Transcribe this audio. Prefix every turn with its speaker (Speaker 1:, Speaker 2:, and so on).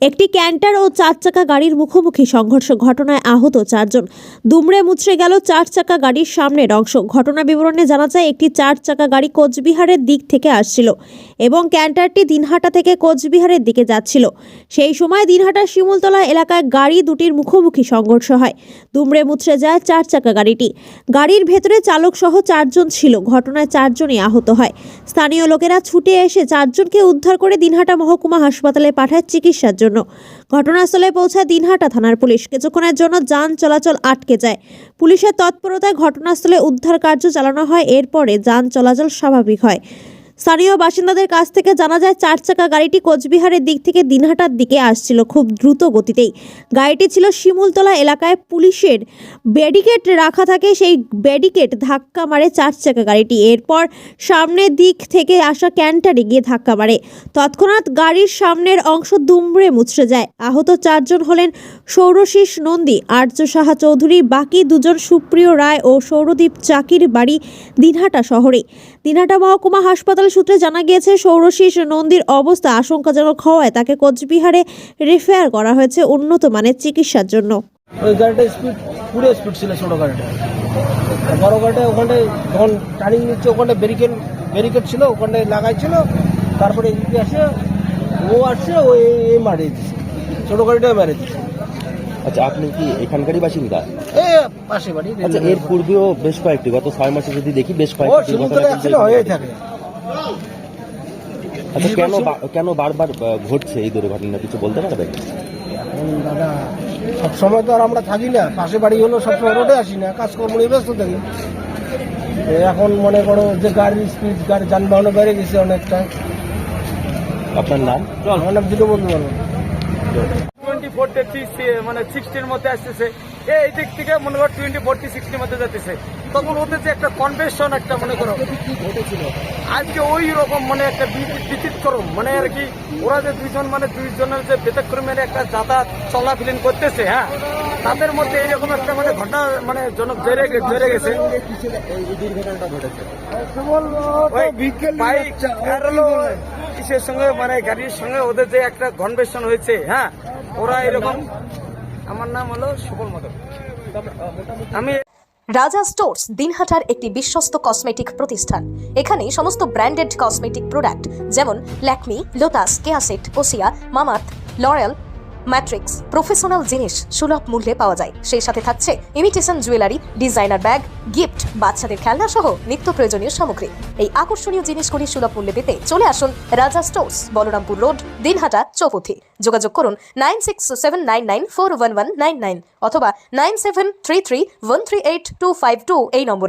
Speaker 1: একটি ক্যান্টার ও চার চাকা গাড়ির মুখোমুখি সংঘর্ষ ঘটনায় আহত চারজন। দুমড়ে মুচড়ে গেল চার চাকা গাড়ির সামনের অংশ। ঘটনা বিবরণে জানা যায়, একটি চার চাকা গাড়ি কোচবিহারের দিক থেকে আসছিল এবং ক্যান্টারটি দিনহাটা থেকে কোচবিহারের দিকে যাচ্ছিল। সেই সময় দিনহাটার শিমুলতলা এলাকায় গাড়ি দুটির মুখোমুখি সংঘর্ষ হয়। দুমড়ে মুচড়ে যায় চার চাকা গাড়িটি। গাড়ির ভেতরে চালক সহ চারজন ছিল। ঘটনায় চারজনই আহত হয়। স্থানীয় লোকেরা ছুটে এসে চারজনকে উদ্ধার করে দিনহাটা মহকুমা হাসপাতালে পাঠায় চিকিৎসার জন্য। ঘটনাস্থলে পৌঁছায় দিনহাটা থানার পুলিশ। কিছুক্ষণের জন্য যান চলাচল আটকে যায়। পুলিশের তৎপরতায় ঘটনাস্থলে উদ্ধার কার্য চালানো হয়। এরপরে যান চলাচল স্বাভাবিক হয়। স্থানীয় বাসিন্দাদের কাছ থেকে জানা যায় চার চাকা গাড়িটি কোচবিহারের দিক থেকে দিনহাটার দিকে আসছিল খুব দ্রুত গতিতেই। গাড়িটি ছিল শিমুলতলা এলাকায় পুলিশের ব্যারিকেড রাখা থাকে, সেই ব্যারিকেড ধাক্কা মারে চার চাকা গাড়িটি। এরপর সামনের দিক থেকে আসা ক্যান্টারে গিয়ে ধাক্কা মারে। তৎক্ষণাৎ গাড়ির সামনের অংশ দুমড়ে মুচড়ে যায়। আহত চারজন হলেন সৌরশীষ নন্দী, আর্য সাহা চৌধুরী, বাকি দুজন সুপ্রিয় রায় ও সৌরদীপ চাকির বাড়ি দিনহাটা শহরে। দিনহাটা মহকুমা হাসপাতাল সূত্রে জানা গিয়েছে সৌরশীষ নন্দীর অবস্থা আশঙ্কাজনক হওয়ায় তাকে কোচবিহারে রেফার করা হয়েছে উন্নত মানের চিকিৎসার জন্য।
Speaker 2: ওই গাড়িটা স্পিড পুরো স্পিড ছিল ছোটো গাড়িটা। বড় গাড়িটা ওখানে যখন টার্নিং নিচ্ছে ওখানে ব্যারিকেড ব্যারিকেড ছিল ওখানে লাগাইছিল তারপরে এদিকে আসে ও আসছে ও এই- এই মারে দিচ্ছে ছোটো গাড়িটা মেরে দিচ্ছে
Speaker 3: আচ্ছা আপনি কি এখানকারই বাসিন্দা?
Speaker 2: পাশে বাড়ি।
Speaker 3: আচ্ছা এর পূর্বেও বেশ কয়েকটি গত ছয় মাসে যদি দেখি বেশ কয়েকটি
Speaker 2: হয়েই থাকে।
Speaker 3: আচ্ছা কেন কেন বারবার ঘটছে এই দুর্ঘটনা? কিছু বলতে পারবেন
Speaker 2: দাদা সবসময় তো আর আমরা থাকি না। পাশে বাড়ি হলো সবসময় রোডে আসি না। কাজকর্ম নিয়ে ব্যস্ত থাকি। এখন মনে করো যে গাড়ির স্পিড গাড়ি যানবাহনও বেড়ে গেছে অনেকটা।
Speaker 3: আপনার নাম?
Speaker 2: আমার নাম জিরো বন্ধু বলো
Speaker 4: টোয়েন্টি ফোর তেত্রিশ মানে সিক্সটির মধ্যে আসতেছে। এই দিক থেকে মনে করো টোয়েন্টি ফোরটি সিক্সটির মধ্যে যাচ্ছে তখন ওদের যে একটা কনভেনশন একটা মনে করো। আজকে ওই রকম মানে একটা বিচিত্রম মানে আর কি ওরা যে দুইজন মানে দুইজনের যে ব্যতিক্রমের একটা যাতায়াত চলাফিলেন করতেছে হ্যাঁ তাদের মধ্যে এইরকম একটা মানে ঘটনা মানে জনক জেরে জেরে গেছে। ওই বাইক আর হলো কিসের সঙ্গে মানে গাড়ির সঙ্গে ওদের যে একটা কনভেনশন হয়েছে হ্যাঁ ওরা এরকম আমার নাম হলো আমি
Speaker 5: রাজা স্টোর্স দিনহাটার একটি বিশ্বস্ত কসমেটিক প্রতিষ্ঠান। এখানে সমস্ত ব্র্যান্ডেড কসমেটিক প্রোডাক্ট যেমন ল্যাকমি, লোটাস, কেয়াসেট, ওসিয়া মামাত লরেল ম্যাট্রিক্স, প্রফেশনাল জিনিস সুলভ মূল্যে পাওয়া যায়। সেই সাথে থাকছে imitation jewellery designer bag gift বাচ্চাদের খেলনা সহ নিত্য প্রয়োজনীয় সামগ্রী। এই আকর্ষণীয় জিনিসগুলি সুলভ মূল্যে পেতে চলে আসুন রাজা স্টোর্স, বলরামপুর রোড, দিনহাটা, চৌপথি। যোগাযোগ করুন nine six seven nine nine four one one nine nine অথবা nine seven three three one three eight two five two এই নম্বরে।